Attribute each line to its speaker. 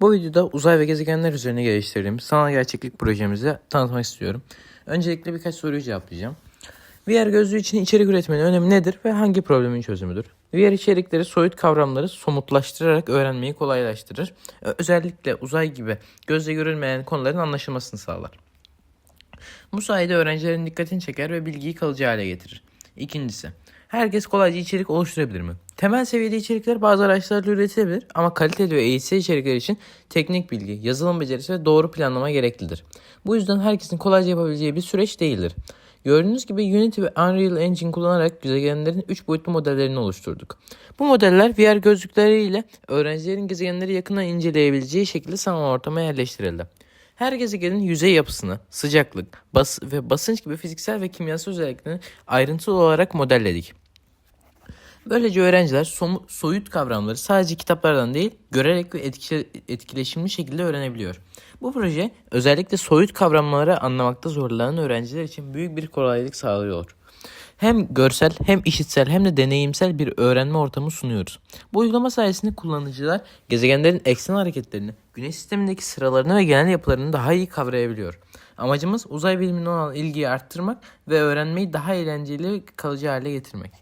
Speaker 1: Bu videoda uzay ve gezegenler üzerine geliştirdiğim sanal gerçeklik projemizi tanıtmak istiyorum. Öncelikle birkaç soruyu cevaplayacağım. VR gözlüğü için içerik üretmenin önemi nedir ve hangi problemin çözümüdür? VR içerikleri soyut kavramları somutlaştırarak öğrenmeyi kolaylaştırır. Özellikle uzay gibi gözle görülmeyen konuların anlaşılmasını sağlar. Bu sayede öğrencilerin dikkatini çeker ve bilgiyi kalıcı hale getirir. İkincisi, herkes kolayca içerik oluşturabilir mi? Temel seviyede içerikler bazı araçlarla üretilebilir ama kaliteli ve eğitsel içerikler için teknik bilgi, yazılım becerisi ve doğru planlama gereklidir. Bu yüzden herkesin kolayca yapabileceği bir süreç değildir. Gördüğünüz gibi Unity ve Unreal Engine kullanarak gezegenlerin 3 boyutlu modellerini oluşturduk. Bu modeller VR gözlükleriyle öğrencilerin gezegenleri yakından inceleyebileceği şekilde sanal ortama yerleştirildi. Her gezegenin yüzey yapısını, sıcaklık, bas ve basınç gibi fiziksel ve kimyasal özelliklerini ayrıntılı olarak modelledik. Böylece öğrenciler somu- soyut kavramları sadece kitaplardan değil, görerek ve etkile- etkileşimli şekilde öğrenebiliyor. Bu proje özellikle soyut kavramları anlamakta zorlanan öğrenciler için büyük bir kolaylık sağlıyor. Hem görsel hem işitsel hem de deneyimsel bir öğrenme ortamı sunuyoruz. Bu uygulama sayesinde kullanıcılar gezegenlerin eksen hareketlerini, güneş sistemindeki sıralarını ve genel yapılarını daha iyi kavrayabiliyor. Amacımız uzay bilimine olan ilgiyi arttırmak ve öğrenmeyi daha eğlenceli ve kalıcı hale getirmek.